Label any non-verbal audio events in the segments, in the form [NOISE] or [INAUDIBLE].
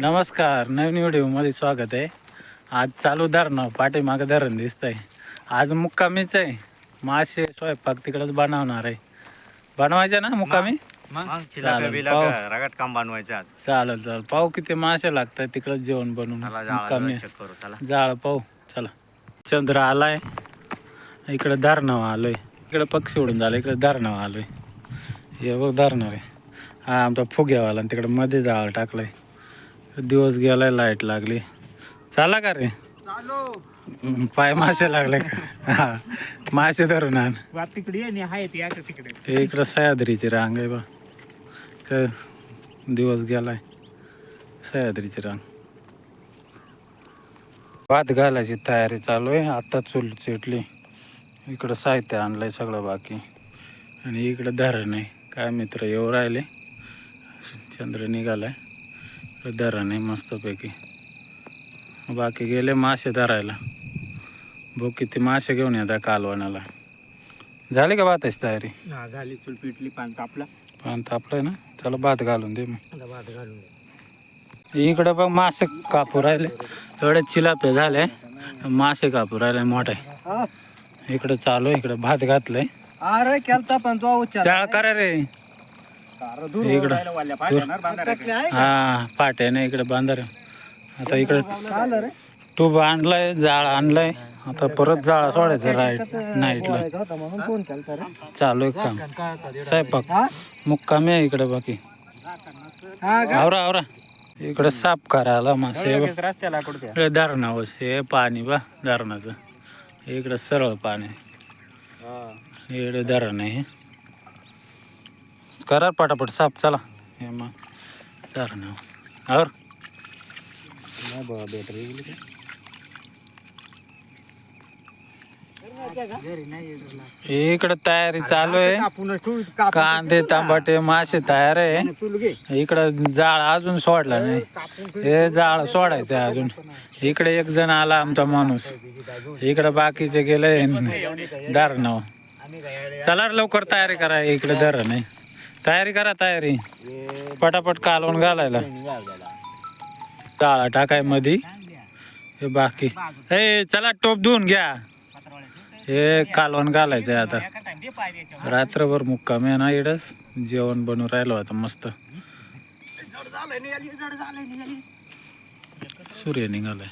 नमस्कार नवीन व्हिडिओमध्ये स्वागत आहे. आज चालू धरणं पाठीमागं धरण दिसतंय. आज मुक्कामीच आहे. मासे स्वयंपाक तिकडंच बनवणार आहे. बनवायचे ना मुक्कामी? चालेल, काम बनवायचं आज. चालेल चालेल. पाहू किती मासे लागतात तिकडंच जेवण बनवून मुक्कामी जाळा पाहू. चला. चंद्र आलाय. इकडं धरणावर आलोय. इकडं पक्षी उडून झालं इकडं धरणावर आलोय. हे बघ धरणार आहे हा आमचा फुग्यावाला आणि तिकडं मध्ये जाळ टाकलाय. दिवस गेलाय लाइट लागली. चाला का रे? पाय मासे लागले का? हा मासे धरून आण. इकडं सह्याद्रीची रांग आहे बा. दिवस गेलाय सह्याद्रीची रांग. भात घालायची तयारी चालू आहे. आता चूल चिटली. इकडं साहित्य आणलंय सगळं बाकी. आणि इकडं धरण. आहे काय मित्र येऊ राहिले? चंद्र निघालाय. आहे मस्तपैकी. बाकी गेले मासे धरायला. भाऊ किती मासे घेऊन येतात कालवणाला. झाली का भाताची तयारी? हा झाली. चूल पिटली पान तापला. पान तापलंय ना? चला भात घालून दे मग. आता भात घालून दे. इकडे बघ मासे कापू राहिले. थोडे चिलापे झाले. मासे कापू राहिले मोठे. इकडे चालू आहे, इकडे भात घातलंय. अरे केलता पण तो उच्चार. करा रे. इकडं. हा पाट्याने इकडे बांधार. आता इकडे टूब आणलाय जाळ आणलाय. आता परत जाळा सोडायचं राईट नाईटला. चालू आहे काम. स्वयंपाक. मुक्कामी आहे इकडे बाकी. हा आवरा आवरा. इकडे साफ करायला मासे. धरणावर हे पाणी बा धरणाचं. इकडे सरळ पाणी. इकडे धरण आहे. करा पटापट साफ चला. हे मग और इकडे तयारी चालू आहे. कांदे तांबाटे मासे तयार आहे. इकडं जाळ अजून सोडला नाही. हे जाळ सोडायचं अजून. इकडे एक जण आला आमचा माणूस. इकडे बाकीचे गेले धरणं चला लवकर तयारी करा इकडे धरण आहे तयारी करा तयारी. पटापट कालवून घालायला. जाळा टाकाय मधी. हे बाकी. हे चला टोप धुवून घ्या. हे कालवण घालायचंय आता. रात्रभर मुक्काम आहे ना इडच जेवण बनवून राहिलो आता मस्त. सूर्य निघालाय.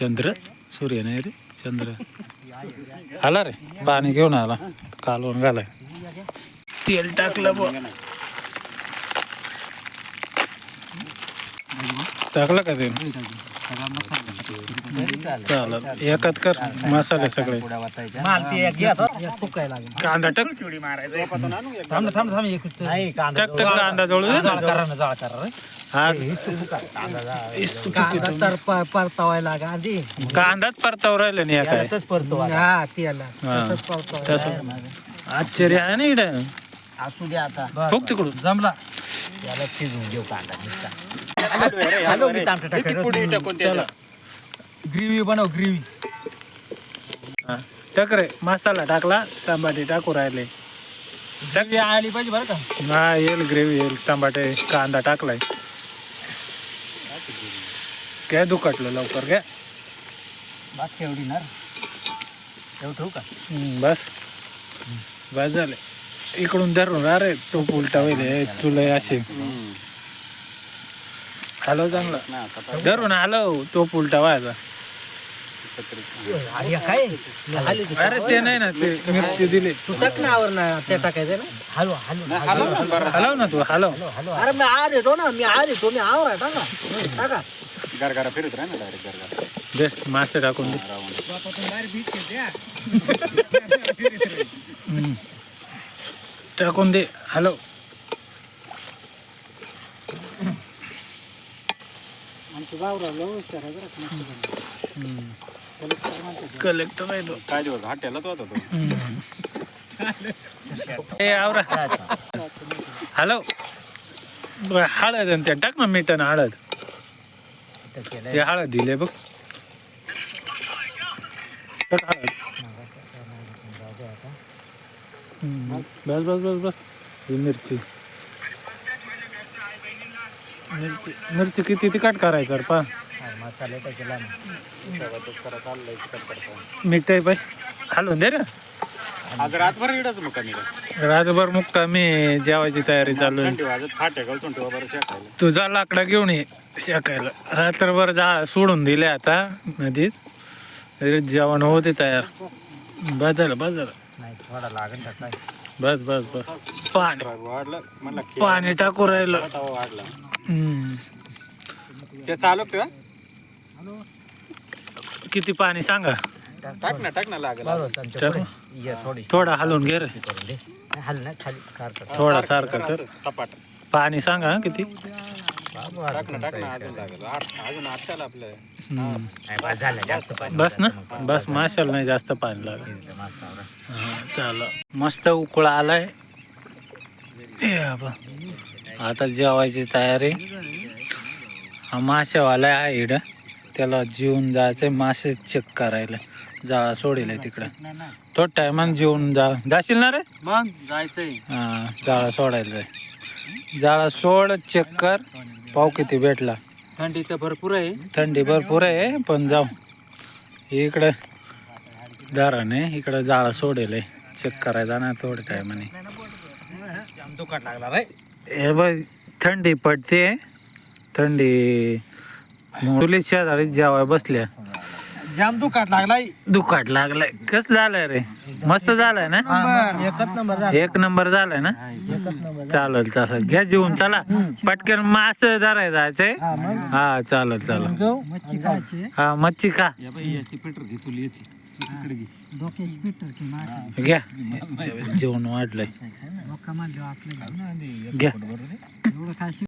चंद्र? सूर्य नाही रे चंद्र. आला रे पाणी घेऊन आला. कालवण घालाय. तेल टाकलं टाकलं का ते? चालत एकत कर मसाले सगळे. कांदा टक. थांब थांब थांब एक टक टक कांदा जवळ. हा. कांदा तर लागा आधी कांदाच परतावर राहिले नाही हा त्याला. तसंच. तसं. आश्चर्य आहे ना इकडे असू दे आता. फुक तिकडून जमला. त्याला शिजवून घेऊ कांदा हॅलो मी तांबट टाकायला ग्रेव्ही बनव ग्रेव्ही. हा. टाक रे मसाला टाकला टमाटे टाकू राहिले. ग्रेव्ही आली पाहिजे बरं का? हा येईल ग्रेव्ही येईल. टमाटे कांदा टाकलाय. घ्या दुखटलं लवकर घ्या. बस केवढी ना एवढं ठेवू का? बस. बस झाले. इकडून धरून अरे तो उलटा होईल तुला असे हॅलो चांगला धरून हॅलो तो उलटा व्हायचा अरे काय अरे ते नाही ना ते मिरची दिली तू टाक ना आवर ना ते टाकायचं ना हॅलो हॅलो हलव ना तू हलव अरे मी आर येतो ना मी आर येतो मी आवर आहे टाका टाका गरगरा फिरत राह ना डायरेक्ट गरगरा दे मासे टाकून दे हम्म. टाकून दे हॅलो कलेक्टर आहे तो काय दिवस हॉटेलच होता तो ए आवरा हॅलो बरं, हळद आणि त्या टाक ना मीठ आणि हळद ते हळद दिले बघ हळद बस बस बस बस. ही मिरची. मिरची मिरची किती तिखट करायचं पा मसाले टाकेला मीठ आहे पाय हलवून दे रे. आज रातभर इडच मग कमी रातभर मुक्का मी जेवायची तयारी चालू आहे. तुझा लाकडा घेऊन ये शेकायला. रात्रभर जाळ सोडून दिले आता नदीत. जेवण होते तयार. बस झालं. नाही थोडा लागेल का काय? बस बस बस. पाणी. वाढलं म्हणलं खेळ पाणी टाकू राहिलं. तवा वाढला. हम्म. ते चालू का किती पाणी सांगा? टाक ना टाक ना लागेल. टाकू? ये थोडी. थोडा हलवून घे रे. करून दे हल ना खाली सारखं. थोडा सारखं कर. असं सपाट. पाणी सांगा हं किती? बाबू टाक ना टाक ना अजून लागेल. आठ- अजून आठच्याला आपलं. बस झालं जास्त पाणी बस ना? बस माशाला नाही जास्त पाणी. हा, चाल मस्त उकळा आलाय. बा. आता जेवायची तयारी. हा मासेवाला आहे इकडं. त्याला जेवून जायचंय. मासे चेक करायला. जाळा सोडेल तिकडं. तो टायमान जेवून जा. जाशील ना रे? मग जायचंय. हा जाळा सोडायला जाय. जाळा सोड चेक कर. पाव किती भेटला. थंडी तर भरपूर आहे. थंडी भरपूर आहे पण जाऊ. इकडं दाराने इकडं जाळं सोडेल चेक करायचा ना थोडं काय म्हणे. दुकान लागला रे हे बघ थंडी पडते थंडी. मुली शेजारी जेवाय बसल्या. जाम दुकान लागलाय? दुखाट लागलाय. कस झालंय रे? मस्त झालंय ना? एकच नंबर एक नंबर झालाय ना? चालेल चालेल. घ्या जेवून चला. पटकन मास धराय जायचंय. हा चालेल चालेल. हा मच्छी खा. घ्या. [LAUGHS] जेवण वाढलंय. घ्या.